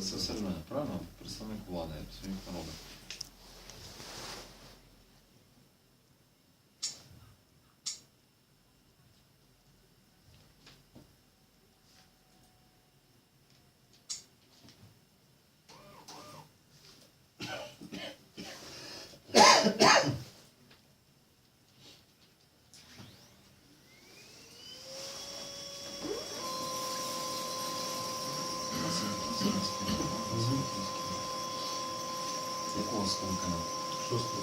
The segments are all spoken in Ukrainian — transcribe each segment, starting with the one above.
Це все одно, правильно? Представник влади, представник народу. Якого скликання? Шостого.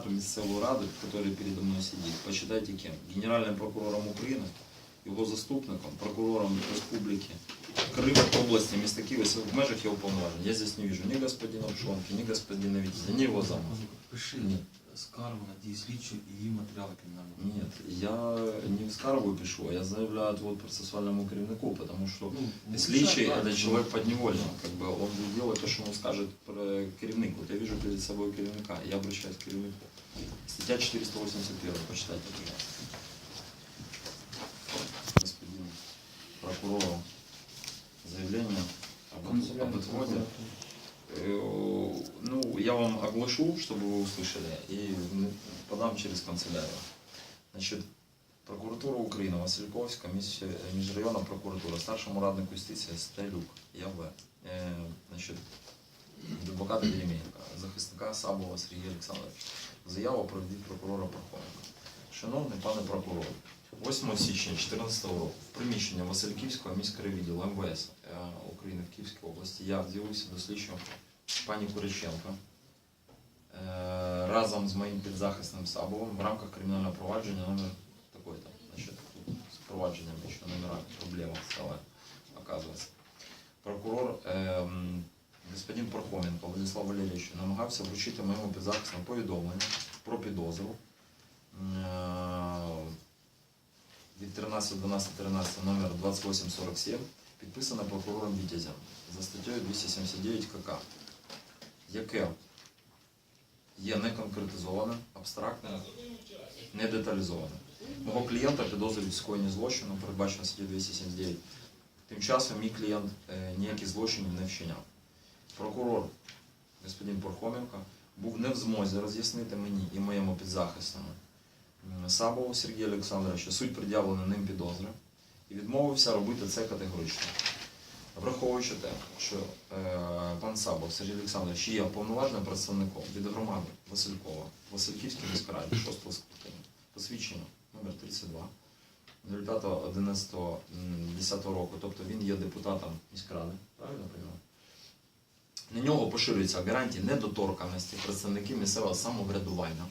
депутату місцевої ради, який передо мною сидить, почитайте кем? Генеральним прокурором України, його заступником, прокурором Республіки Крим, області, міста Києва, в межах його повноважень. Я здесь не вижу ні господина Пшонки, ні господина Вітязя, ні його. Пиши Ні. скаргу на дії слідчої і її матеріали кримінального. Нет, я не в скаргу пишу, а я заявляю отвод процессуальному керівнику, потому что Ну, Слідчий так, это так. человек подневольный, как бы он будет делать то, что ему скажет про- керівник. Вот я вижу перед собой керівника, я обращаюсь к керівнику. Статья 481, почитайте, пожалуйста. Господин прокурору, заявление об, об отводе. Э, Ну, я вам оглашу, чтобы вы услышали, и м, подам через канцелярию. Значит, прокуратура України, Васильковська, між- міжрайонна прокуратура, старшому раднику юстиції Стелюк, ЯВ. Е, значить, адвоката Єремєєнка, захисника Сабова Сергія Олександровича. Заяву про від прокурора Пархоменка. Шановний пане прокурор, 8 січня 2014 року в приміщення Васильківського міського відділу МВС е, України в Київській області я з'явився до слідчого пані Куриченко е, разом з моїм підзахисним Сабовим в рамках кримінального провадження номер такой-то. Значит, тут с провадженням еще номера проблема стала, оказывается. Прокурор ем, господин Пархоменко Владислав Валерійович намагався вручити моєму підзахисному повідомлення про підозру е, від 13.12.13 номер 2847, підписане прокурором Вітязем за статтею 279 КК, яке є неконкретизоване, абстрактне, не деталізоване. Мого клієнта підозрюють скоєнні злочину, передбачено статтю 279. Тим часом мій клієнт е, ніякі злочини не вчиняв. Прокурор господин Пархоменко був не в змозі роз'яснити мені і моєму підзахисному Сабову Сергію Олександровичу суть пред'явленої ним підозри і відмовився робити це категорично. Враховуючи те, що е, пан Сабов Сергій Олександрович є повноважним представником від громади Василькова, Васильківській міськраді 6 скликання, посвідчення номер 32 05.11.10 року, тобто він є депутатом міськради, правильно розумію? На нього поширюються гарантії недоторканості представників місцевого самоврядування,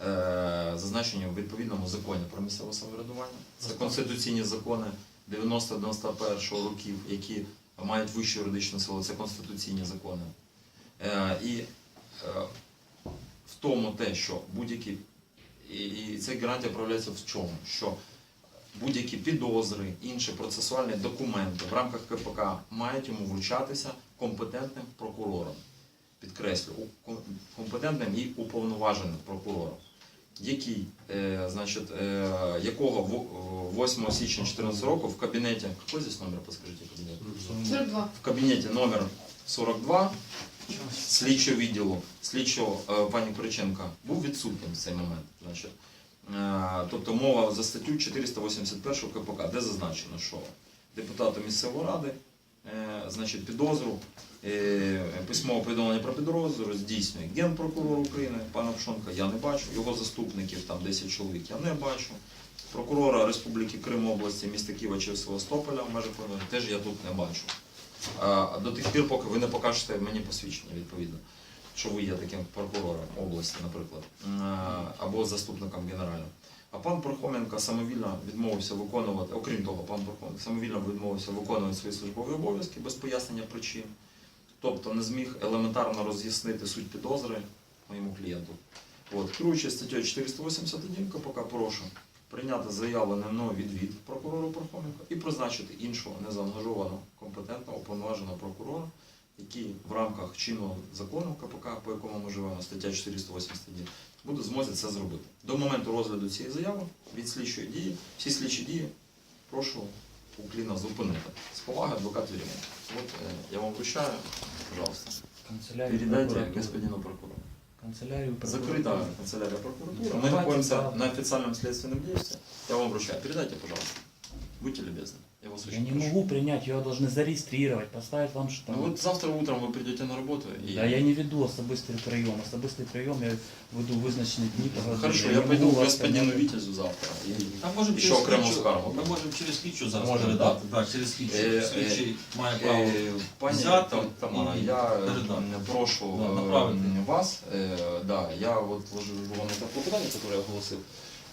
е, зазначені в відповідному законі про місцеве самоврядування. Це конституційні закони 90-91 років, які мають вищу юридичну силу, це конституційні закони. Е, І е, в тому те, що будь-які і, ця гарантія проявляється в чому? Що будь-які підозри, інші процесуальні документи в рамках КПК мають йому вручатися компетентним прокурором. Підкреслю, компетентним і уповноваженим прокурором. Який, е, значить, е, якого во- 8 січня 2014 року в кабінеті, який здесь номер, подскажите, кабінет? 42. В кабінеті номер 42 слідчого відділу, слідчого е, пані Куриченка був відсутнім в цей момент. Значить, тобто мова за статтю 481 КПК, де зазначено, що депутату місцевої ради значить, підозру, е, письмове повідомлення про підозру здійснює Генпрокурор України, пана Пшонка, я не бачу, його заступників, там 10 чоловік, я не бачу. Прокурора Республіки Крим області, міста Києва чи Севастополя в межах України теж я тут не бачу. До тих пір, поки ви не покажете мені посвідчення відповідно, що ви є таким прокурором області, наприклад, або заступником генерального. А пан Пархоменко самовільно відмовився виконувати, окрім того, пан Пархоменко самовільно відмовився виконувати свої службові обов'язки без пояснення причин, тобто не зміг елементарно роз'яснити суть підозри моєму клієнту. От, керуючи статтею 481 КПК, прошу прийняти заявлений мною відвід прокурору Пархоменка і призначити іншого незаангажованого, компетентного, уповноваженого прокурора, який в рамках чинного закону КПК, по якому ми живемо, стаття 481, буде в змозі це зробити. До моменту розгляду цієї заяви від слідчої дії, всі слідчі дії прошу уклінно зупинити. З поваги адвокат Вірімен. От е, я вам вручаю, пожалуйста. Канцелярию Передайте прокуратуры. господину прокурору. Канцелярию Закрыта прокуратуры. канцелярия прокуратуры. Ну, Мы давайте, находимся да. на официальном следственном действии. Я вам вручаю. Передайте, пожалуйста. Будьте любезны. Я вас Я очень не прошу. могу принять, ее должны зарегистрировать, поставить вам Ну штамп. вот завтра утром вы придете на работу и... Да, я не веду особистый прием. Особистый прием я веду вызначенные дні по годині. Хорошо, не я могу пойду к вас господину понять. Витязю завтра. И... А можемо Ще через окрему слідчу- скаргу. Ми можемо через слідчу зараз Можемо, передати. Да, через слідчу. Е, е, Слідчий має право. Е, Пані взяти Там- Тамара, і я е, передати. прошу Да, е, направити. вас, е, да, я от вложу вам це клопотання, яке я оголосив, е,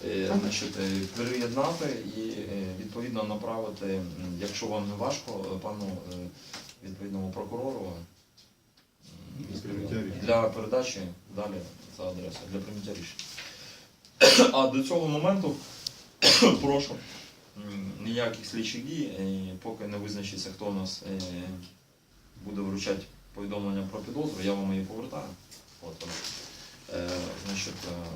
значить, е, переєднати і е, відповідно направити, якщо вам не важко, е, пану е, відповідному прокурору Для передачі далі за адресою, для прийняття рішення. А до цього моменту прошу ніяких слідчих дій, е, поки не визначиться, хто у нас е, буде вручати повідомлення про підозру, я вам її повертаю. От. Е, значить, е,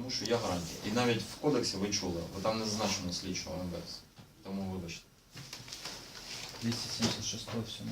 тому що я гарантія. І навіть в кодексі ви чули, бо там не зазначено слідчого МВС. Тому вибачте. 276 все.